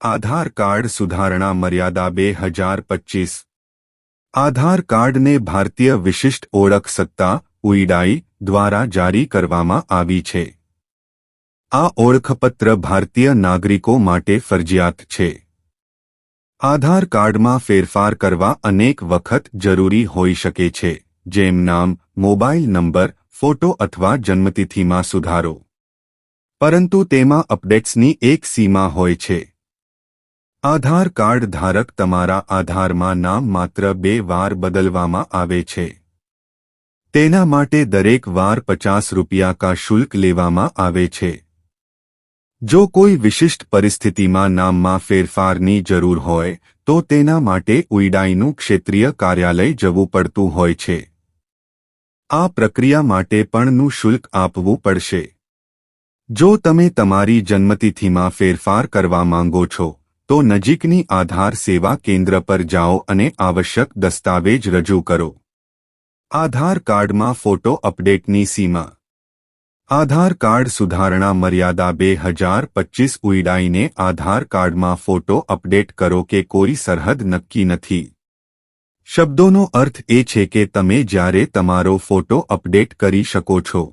આધાર card સુધારણા મર્યાદા બે હજાર પચીસ. આધાર કાર્ડને ભારતીય વિશિષ્ટ ઓળખ સત્તા, ઉઈડાઈ, દ્વારા જારી કરવામાં આવી છે. આ ઓળખપત્ર ભારતીય નાગરિકો માટે ફરજિયાત છે. આધાર કાર્ડમાં ફેરફાર કરવા અનેક વખત જરૂરી હોઈ શકે છે, જેમ નામ, મોબાઈલ નંબર, ફોટો અથવા જન્મતિથિમાં સુધારો. પરંતુ તેમાં અપડેટ્સની એક સીમા હોય છે. આધાર કાર્ડ ધારક તમારા આધારમાં નામ માત્ર બે વાર બદલવામાં આવે છે. તેના માટે દરેક વાર પચાસ રૂપિયા કા શુલ્ક લેવામાં આવે છે. જો કોઈ વિશિષ્ટ પરિસ્થિતિમાં નામમાં ફેરફારની જરૂર હોય, તો તેના માટે ઉઈડાઈનું ક્ષેત્રીય કાર્યાલય જવું પડતું હોય છે. આ પ્રક્રિયા માટે પણનું શુલ્ક આપવું પડશે. જો તમે તમારી જન્મતિથિમાં ફેરફાર કરવા માંગો છો તો નજીકની આધાર સેવા કેન્દ્ર પર જાઓ અને આવશ્યક દસ્તાવેજ રજૂ કરો. આધાર કાર્ડમાં ફોટો અપડેટની સીમા. આધાર કાર્ડ સુધારણા મર્યાદા બે હજાર પચીસ ઉઈડાઈને આધાર કાર્ડમાં ફોટો અપડેટ કરો કે કોઈ સરહદ નક્કી નથી. શબ્દોનો અર્થ એ છે કે તમે જ્યારે તમારો ફોટો અપડેટ કરી શકો છો.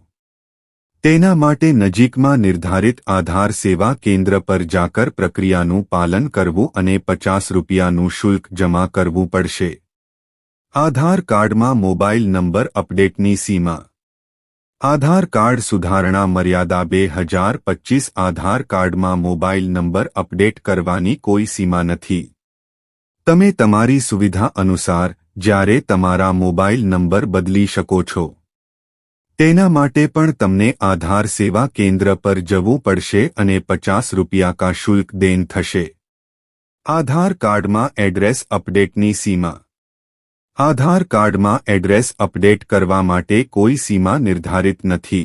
તેના માટે નજીકમાં નિર્ધારિત આધાર સેવા કેન્દ્ર પર જાકર પ્રક્રિયાનું પાલન કરવું અને પચાસ રૂપિયાનું શુલ્ક જમા કરવું પડશે. આધાર કાર્ડમાં મોબાઈલ નંબર અપડેટની સીમા. આધાર કાર્ડ સુધારણા મર્યાદા બે હજાર પચીસ આધાર કાર્ડમાં મોબાઈલ નંબર અપડેટ કરવાની કોઈ સીમા નથી. તમે તમારી સુવિધા અનુસાર જ્યારે તમારા મોબાઈલ નંબર બદલી શકો છો. તેના માટે પણ તમને આધાર સેવા કેન્દ્ર પર જવું પડશે અને પચાસ રૂપિયા કા શુલ્ક દેન થશે. આધાર કાર્ડમાં એડ્રેસ અપડેટની સીમા. આધાર કાર્ડમાં એડ્રેસ અપડેટ કરવા માટે કોઈ સીમા નિર્ધારિત નથી.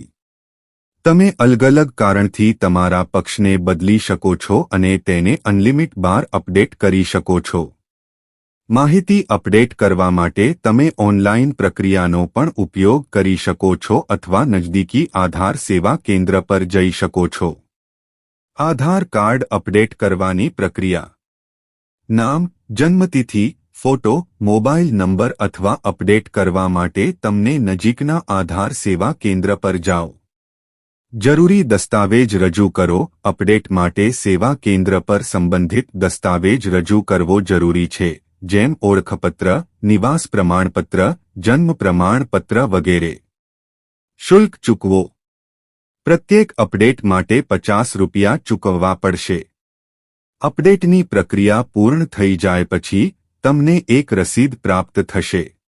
તમે અલગ અલગ કારણથી તમારા પક્ષને બદલી શકો છો અને તેને અનલિમિટ બાર અપડેટ કરી શકો છો. માહિતી અપડેટ કરવા માટે તમે ઓનલાઇન પ્રક્રિયાનો પણ ઉપયોગ કરી શકો છો અથવા નજદીકી આધાર સેવા કેન્દ્ર પર જઈ શકો છો. આધાર કાર્ડ અપડેટ કરવાની પ્રક્રિયા. નામ, જન્મતિથિ, ફોટો, મોબાઈલ નંબર અથવા અપડેટ કરવા માટે તમને નજીકના આધાર સેવા કેન્દ્ર પર જાઓ. જરૂરી દસ્તાવેજ રજૂ કરો. અપડેટ માટે સેવા કેન્દ્ર પર સંબંધિત દસ્તાવેજ રજૂ કરવો જરૂરી છે. જેમ ઓળખપત્ર, નિવાસ પ્રમાણપત્ર, જન્મ પ્રમાણપત્ર વગેરે. શુલ્ક ચૂકવો. પ્રત્યેક અપડેટ માટે પચાસ રૂપિયા ચૂકવવા પડશે. અપડેટની પ્રક્રિયા પૂર્ણ થઈ જાય પછી તમને એક રસીદ પ્રાપ્ત થશે.